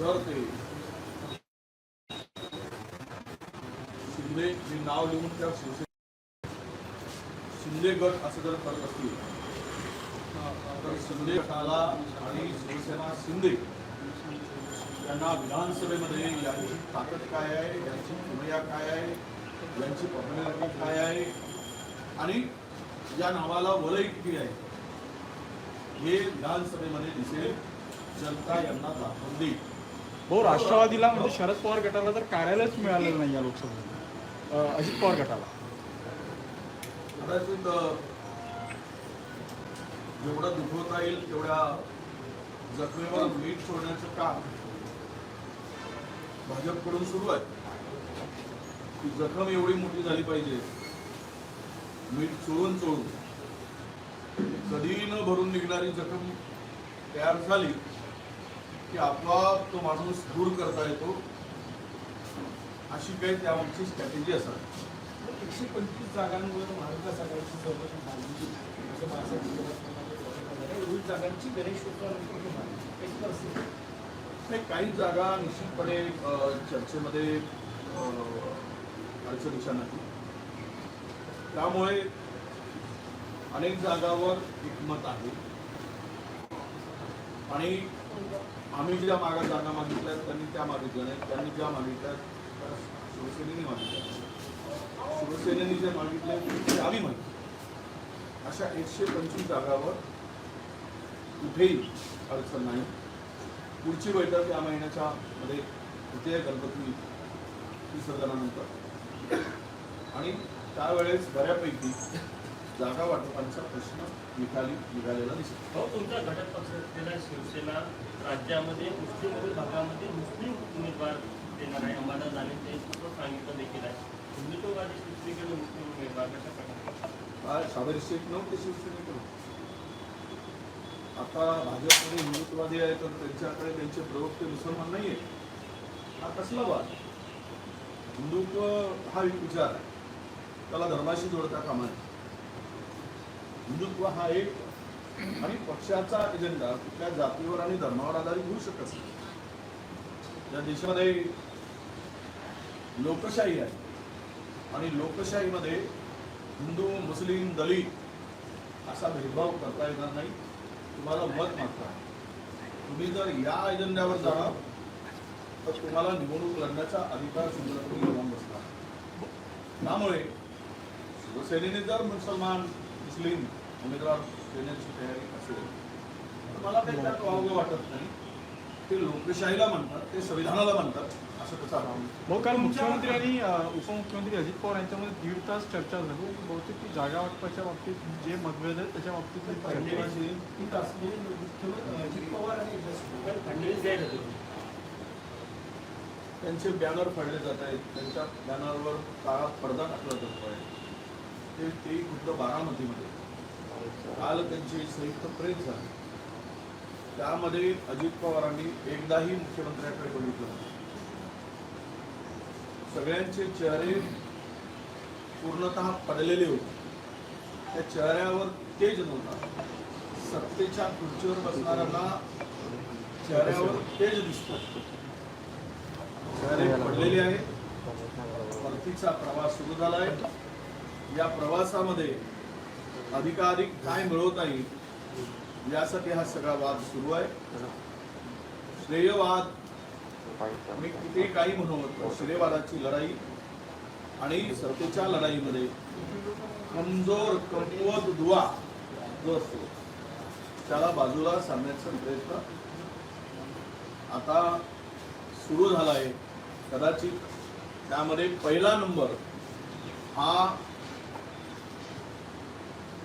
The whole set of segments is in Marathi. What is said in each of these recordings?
जर ते शिंदे हे नाव लिहून त्या शिंदे गट असं जर करत असतील तर शिंदे गटाला आणि शिवसेना शिंदे यांना विधानसभेमध्ये यांची ताकद काय आहे यांची किमया काय आहे यांची पॉप्युलॅरिटी काय आहे आणि या नावाला वलय किती आहे हे विधानसभेमध्ये दिसेल जनता यांना दाखवून देईल. हो राष्ट्रवादीला म्हणजे शरद पवार गटाला तर कार्यालयच मिळालेलं नाही या लोकसभेत. अजित पवार गटाला. कदाचित जेवढं दुखवता येईल तेवढ्या जखमेवर मीठ सोडण्याचं काम भाजपकडून सुरू आहे. ती जखम एवढी मोठी झाली पाहिजे. मीठ चोळून चोळून. कधीही न भरून निघणारी जखम तयार झाली की आपोआप तो माणूस दूर करता येतो अशी काही त्यामागची स्ट्रॅटेजी असावी एकशे पंचवीस जागांवर महाविकास आघाडीची चौकशी झाली असं बाळासाहेब जागांची गणेश नाही. काही जागा निश्चितपणे चर्चेमध्ये अडचणीच्या नाही. त्यामुळे अनेक जागावर एकमत आहे. आणि आम्ही ज्या मागा जागा मागितल्या त्यांनी त्या मागितल्या नाही त्यांनी ज्या मागितल्या त्या शिवसेनेने मागितल्या शिवसेनेने जे मागितले ते आम्ही मागितले. अशा एकशे पंचवीस जागावर कुठेही अडचण नाही. पुढची बैठक या महिन्याच्या मध्ये होते गणपती विसर्जनानंतर. आणि त्यावेळेस बऱ्यापैकी जागा वाटपांचा प्रश्न निकाली निघालेला दिसतो. भाऊ तुमचा घटक पक्ष असलेला शिवसेना राज्यामध्ये मुस्लिम भागामध्ये मुस्लिम उमेदवार देणार आहे आम्हाला जाणे ते सांगितलं देखील आहे. हिंदुत्ववादी दुसरीकडे मुस्लिम उमेदवार कशा प्रकारे शेख नव्हते शिवसेनेकडून? आता भाजपमध्ये हिंदुत्ववादी आहे तर त्यांच्याकडे त्यांचे प्रवक्ते मुसलमान नाही आहेत हा कसला वाद? हिंदुत्व हा एक विचार आहे. त्याला धर्माशी जोडता कामा नये. हिंदुत्व हा एक आणि पक्षाचा एजेंडा कुठल्या जातीवर आणि धर्मावर आधारित होऊ शकत नाही. या देशामध्ये लोकशाही आहे. आणि लोकशाहीमध्ये हिंदू मुस्लिम दलित असा भेदभाव करता येणार नाही. तुम्हाला मत मागता तुम्ही जर या एजेंड्यावर जाणार तर तुम्हाला निवडणूक लढण्याचा अधिकार सुद्धा निर्माण बसला त्यामुळे शिवसेनेने जर मुसलमान मुस्लिम उमेदवार देण्याची तयारी असेल. तर मला काही त्यात वावगं वाटत नाही. ते लोकशाहीला म्हणतात ते संविधानाला म्हणतात असं त्याचा भाव नाही. भाऊ काल मुख्यमंत्री आणि उपमुख्यमंत्री अजित पवार यांच्यामध्ये दीड तास चर्चा झाली. बहुतेक ती जागा वाटपाच्या बाबतीत जे मतभेद आहेत त्याच्या बाबतीत ती. ही त्यांचे बॅनर फाडले जात आहेत. त्यांच्या बॅनरवर काळा पडदा टाकला जातो आहे. ते ते खुद्द बारामतीमध्ये. काल त्यांची संयुक्त प्रेस झाली. त्यामध्ये अजित पवारांनी एकदाही मुख्यमंत्र्यांकडे बघितलं नाही. सगळ्यांचे चेहरे पूर्णतः पडलेले होते. त्या चेहऱ्यावर तेज नव्हता. सत्तेच्या खुर्चीवर बसणाऱ्यांना चेहऱ्यावर तेज दिसतो. चेहरे पडलेले आहेत. परतीचा प्रवास सुरू झाला आहे या प्रवासामध्ये अधिकाधिक काय मिळवता येईल. यासाठी हा सगळा वाद सुरू आहे. श्रेयवाद मी किती काही म्हणू श्रेयवादाची लढाई आणि सत्तेच्या लढाईमध्ये कमजोर कमकुवत दुवा जो असतो त्याला बाजूला सांगण्याचा प्रयत्न आता सुरू झाला आहे. कदाचित त्यामध्ये पहिला नंबर हा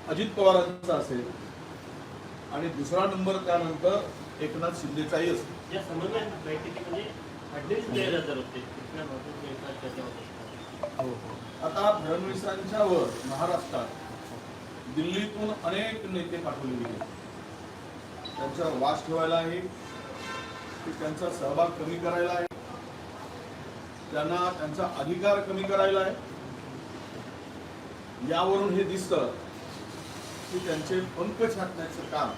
अजित पवारांचा असेल. आणि दुसरा नंबर त्यानंतर एकनाथ शिंदेचाही असेल. चर्चा होती. आता फडणवीसांच्या वर महाराष्ट्रात दिल्लीतून अनेक नेते पाठवले गेले. त्यांच्यावर वास ठेवायला आहे. की त्यांचा सहभाग कमी करायला आहे. त्यांना त्यांचा अधिकार कमी करायला आहे. यावरून हे दिसतं की त्यांचे पंख छाटण्याचं काम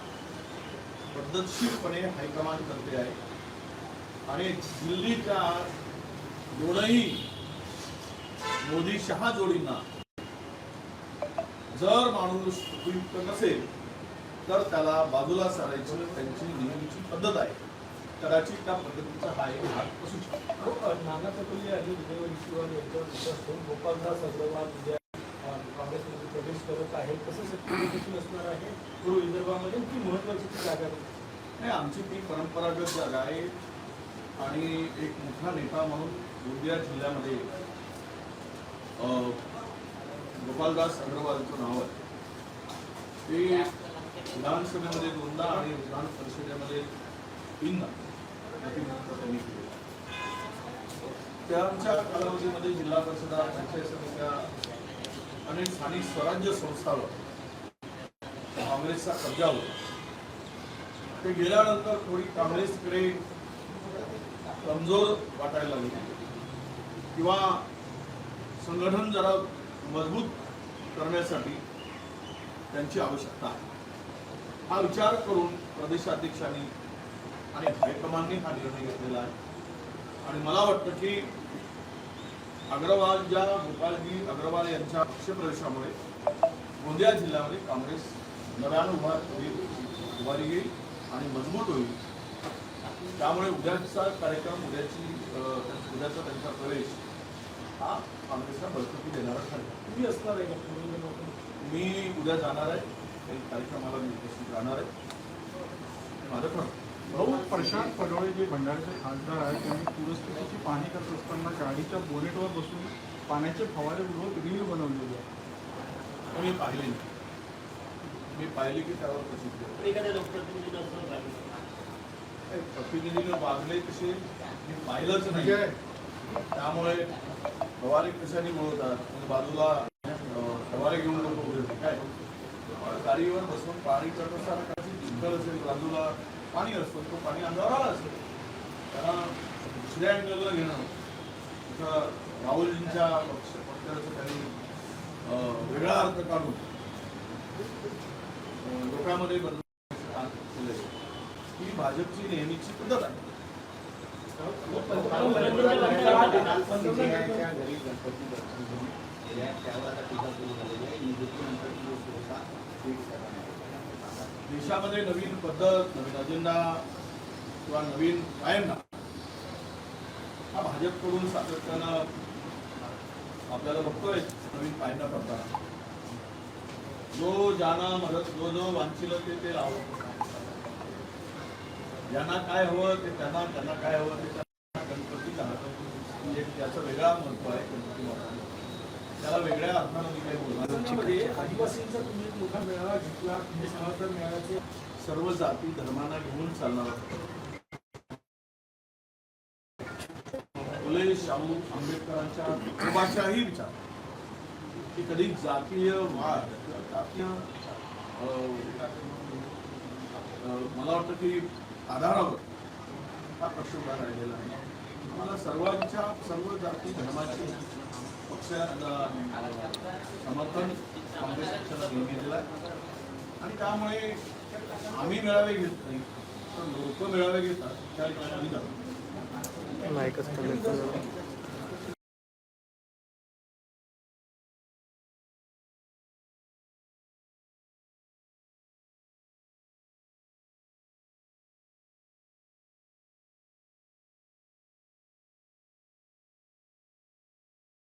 पद्धतशीरपणे हायकमांड करते आहे. आणि दिल्लीच्या दोनही मोदी शहा जोडींना जर माणूस उपयुक्त नसेल तर त्याला बाजूला सारायची त्यांची नेहमीची पद्धत आहे. कदाचित त्या पद्धतीचा हा एक भाग असू शकतो. नाना पटोले आणि विजय वडेट्टीवार यांच्यावर विश्वास ठेवून गोपालदास अग्रवाल उद्या अ, काँग्रेसमध्ये प्रवेश करत आहे कसं शक्य देखील असणार आहे. पूर्व विदर्भामध्ये ती महत्वाची ती जागा आहे. नाही आमची ती परंपरागत जागा आहे. आणि एक मोठा नेता म्हणून गोंदिया जिल्ह्यामध्ये अं, गोपालदास अग्रवालचं नाव आहे. ते विधानसभेमध्ये दोनदा आणि विधान परिषदेमध्ये तीनदा प्रतिनिधित्व त्यांनी केलेलं त्यांच्या कालावधीमध्ये जिल्हा परिषदा पंचायत समित्या अनेक स्थानिक स्वराज्य संस्थावर काँग्रेसचा कब्जा होता. ते गेल्यानंतर थोडी काँग्रेसकडे कमजोर वाटायला लागली. किंवा संघटन जरा मजबूत करण्यासाठी त्यांची आवश्यकता आहे. हा विचार करून प्रदेशाध्यक्षांनी आणि हायकमांडनी हा निर्णय घेतलेला आहे. आणि मला वाटतं की अग्रवाल ज्या गोपालजी अग्रवाल यांच्या पक्षप्रवेशामुळे गोंदिया जिल्ह्यामध्ये काँग्रेस नव्यानं उभा होईल उभारी येईल आणि मजबूत होईल. त्यामुळे उद्याचा कार्यक्रम उद्याची उद्याचा त्यांचा प्रवेश हा काँग्रेसला बळकटी देणारा ठरेल. तुम्ही असणार आहे मी उद्या जाणार आहे. काही कार्यक्रमाला मी उपस्थित राहणार आहे. माझं ठरतं भाऊ प्रशांत पडोळे जे भंडाऱ्याचे खासदार आहेत त्यांनी पूरस्थितीची पाहणी करत असताना गाडीच्या बोनेटवर बसून पाण्याचे फवारे उडवत रील बनवलेली आहे. पण मी पाहिले नाही. मी पाहिले की त्यावर प्रसिद्ध एखाद्या लोकप्रतिनिधीला असं लागलं. प्रतिनिधीने वागले कसे मी पाहिलंच नाही. त्यामुळे फवारे कशाने बोलवतात? म्हणजे बाजूला अं, फवारे घेऊन लोक उभे होते काय? पण गाडीवर बसून पाणी करत असताना कदाचित चिखल असेल बाजूला पाणी असतं तो पाणी अंगावर आला असेल. त्यांना दुसऱ्या अँगलला घेणं. तिथं राहुलजींच्या पक्ष पक्षाचं त्यांनी अं, वेगळा अर्थ काढून. लोकांमध्ये बदल ही भाजपची नेहमीची पद्धत आहे. देशामध्ये नवीन पद्धत नवीन अजेंडा किंवा नवीन कायम ना हा भाजपकडून सातत्यानं आपल्याला बघतोय नवीन पायंदा पडताना जो ज्यांना मदत जो जो वांछिल ते ते लावत ज्यांना काय हवं ते त्यांना त्यांना काय हवं ते त्यांना गणपती जाणं एक त्याचं वेगळा महत्त्व आहे गणपती. त्याला वेगळ्या अर्थानं मी काही बोलणार. मध्ये आदिवासींचा तुम्ही मोठा मेळावा घेतला म्हणजे समर्थन मेळाव्याचे सर्व जाती धर्मांना घेऊन चालणार फुले शाहू आंबेडकरांच्या विचार. की कधी जातीय वाद जातीय मला वाटतं की आधारावर हा प्रश्न उभा राहिलेला आहे. मला सर्वांच्या सर्व जाती धर्माची पक्ष समर्थन काँग्रेस पक्षाला घेऊन गेलेलं आहे. आणि त्यामुळे आम्ही मेळावे घेत नाही तर लोक मेळावे घेतात त्या ठिकाणी आम्ही जातो.